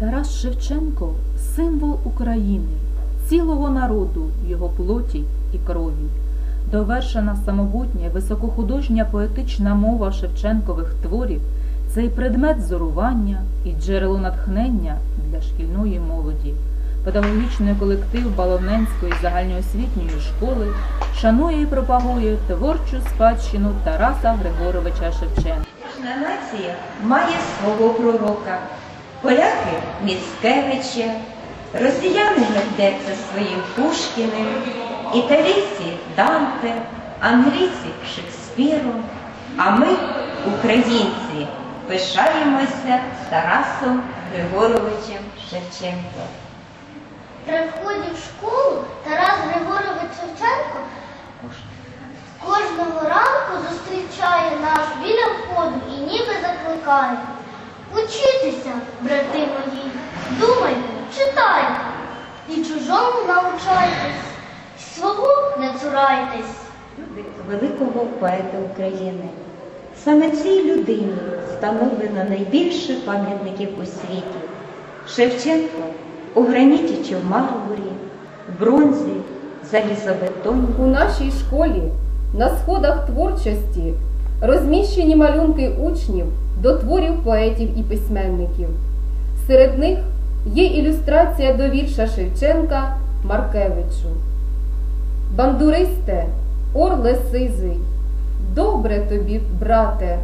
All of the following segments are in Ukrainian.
Тарас Шевченко символ України, цілого народу його плоті і крові. Довершена самобутня, високохудожня поетична мова Шевченкових творів це й предмет зорування і джерело натхнення для шкільної молоді. Педагогічний колектив Баловненської загальноосвітньої школи шанує і пропагує творчу спадщину Тараса Григоровича Шевченка. Кожна нація має свого пророка. Поляки Міцкевича, росіяни гордяться своїм Пушкіним, італійці Данте, англійці Шекспіром, а ми, українці, пишаємося Тарасом Григоровичем Шевченком. При вході в школу Тарас Григорович Шевченко кожного ранку зустрічає нас біля входу і ніби закликає. Учітеся, брати мої, думайте, читайте, і чужому навчайтесь, свого не цурайтесь. великого поета України. Саме цій людині встановлено найбільше пам'ятників у світі. Шевченко у граніті чи в мармурі, в бронзі, залізобетоні. У нашій школі на сходах творчості розміщені малюнки учнів до творів поетів і письменників. Серед них є ілюстрація до вірша Шевченка Маркевичу. Бандуристе, орле сизий, добре тобі, брате,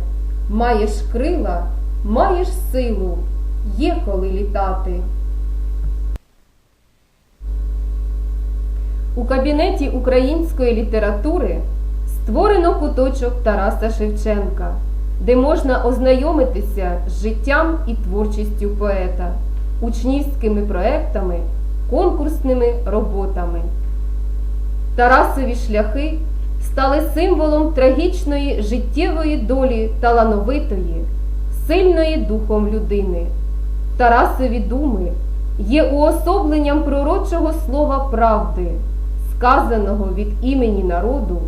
маєш крила, маєш силу, є коли літати. У кабінеті української літератури створено куточок Тараса Шевченка, де можна ознайомитися з життям і творчістю поета, учнівськими проектами, конкурсними роботами. Тарасові шляхи стали символом трагічної життєвої долі талановитої, сильної духом людини. Тарасові думи є уособленням пророчого слова правди, сказаного від імені народу,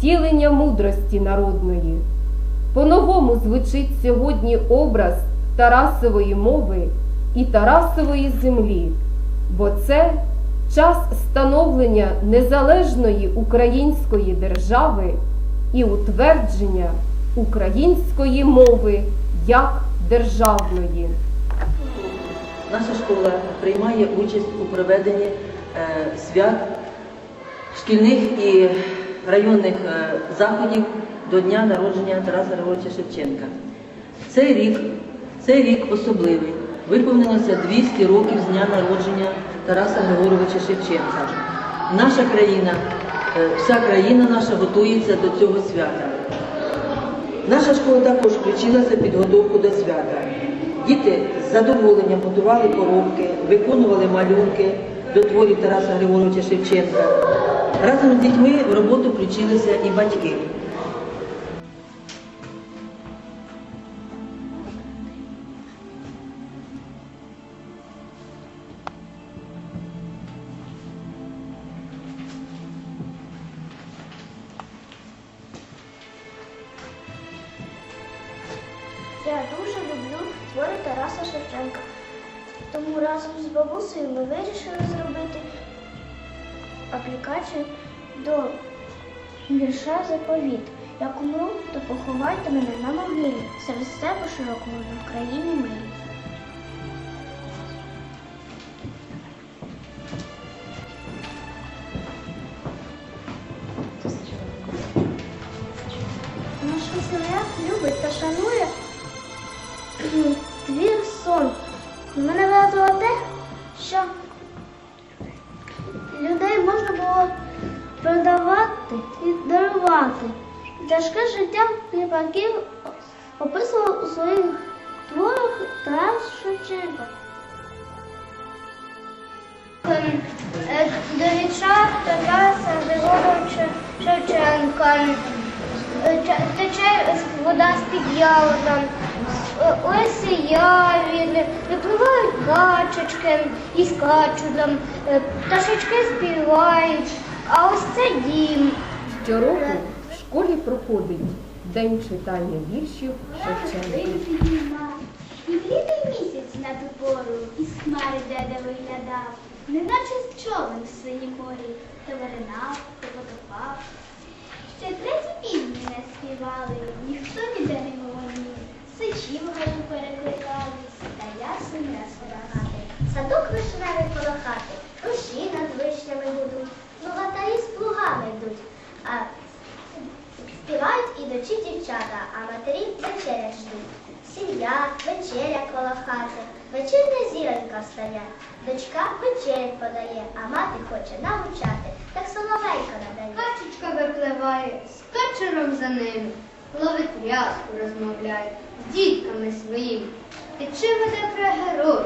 тілення мудрості народної. По-новому звучить сьогодні образ Тарасової мови і Тарасової землі, бо це час становлення незалежної української держави і утвердження української мови як державної. Наша школа приймає участь у проведенні е, свят шкільних і районних е, заходів до дня народження Тараса Григоровича Шевченка. Цей рік, цей рік особливий. Виповнилося 200 років з дня народження Тараса Григоровича Шевченка. Наша країна, е, вся країна наша готується до цього свята. Наша школа також включилася в підготовку до свята. Діти з задоволенням готували коробки, виконували малюнки до творів Тараса Григоровича Шевченка. Разом з дітьми в роботу включилися і батьки. Я дуже люблю твори Тараса Шевченка. Тому разом з бабусею ми вирішили зробити аплікацію до вірша заповіт. Як умру, то поховайте мене на могилі серед степу широкого на Україні милі. Наша земля любить та шанує твір сон. Мене вразило те, що продавати і дарувати. Тяжке життя кріпаків описував у своїх творах Тарас Шевченко. Е, До віча Тараса Григоровича Шевченка. Е, Тече вода з-під ягода. Е, Ось і я він, випливають качечки і скачуть пташечки співають, а ось це дім. Щороку в школі проходить День читання віршів Шевченка. І літий місяць на ту пору хмари деда виглядав, неначе з човен в синій морі, то виринав, то потопав. Ще треті півні не співали, а матері вечеря ждуть. Сім'я, вечеря коло хати, вечірня зіронька встає, дочка вечерять подає, а мати хоче навчати, так соловейка надає. Качечка випливає з качером за ними, ловить рязку, розмовляє з дітками своїми. І чи веде про герой,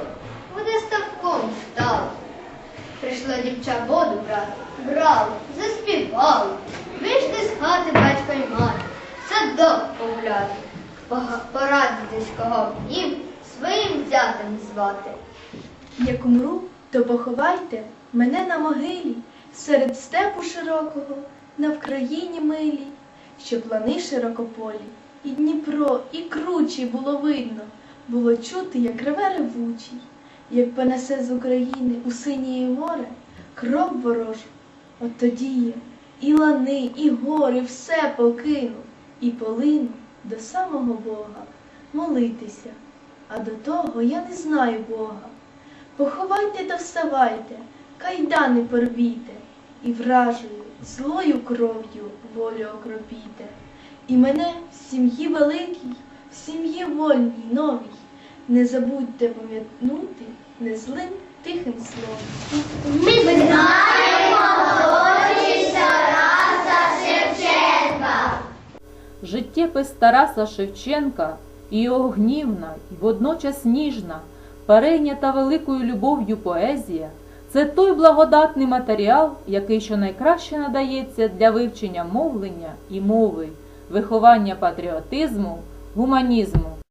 буде ставком стало. Прийшло дівча воду брати, брали, заспівали. Вийшли з хати батько й мати, садок порадитись, кого б їм своїм зятем звати. Як умру, то поховайте мене на могилі, серед степу широкого, на Вкраїні милій, що плани широкополі, і Дніпро, і кручі було видно, було чути, як реве ревучий, як понесе з України у синіє море кров ворожу. От тоді я і лани, і гори все покину, і полину до самого Бога молитися. А до того я не знаю Бога. Поховайте та вставайте, кайдани порвіте, і вражою, злою кров'ю волю окропіте. І мене в сім'ї великій, в сім'ї вольній новій, не забудьте пам'ятнути незлим тихим словом. Ми знаємо Життєпис Тараса Шевченка і його гнівна і водночас ніжна, перейнята великою любов'ю поезія це той благодатний матеріал, який щонайкраще надається для вивчення мовлення і мови, виховання патріотизму, гуманізму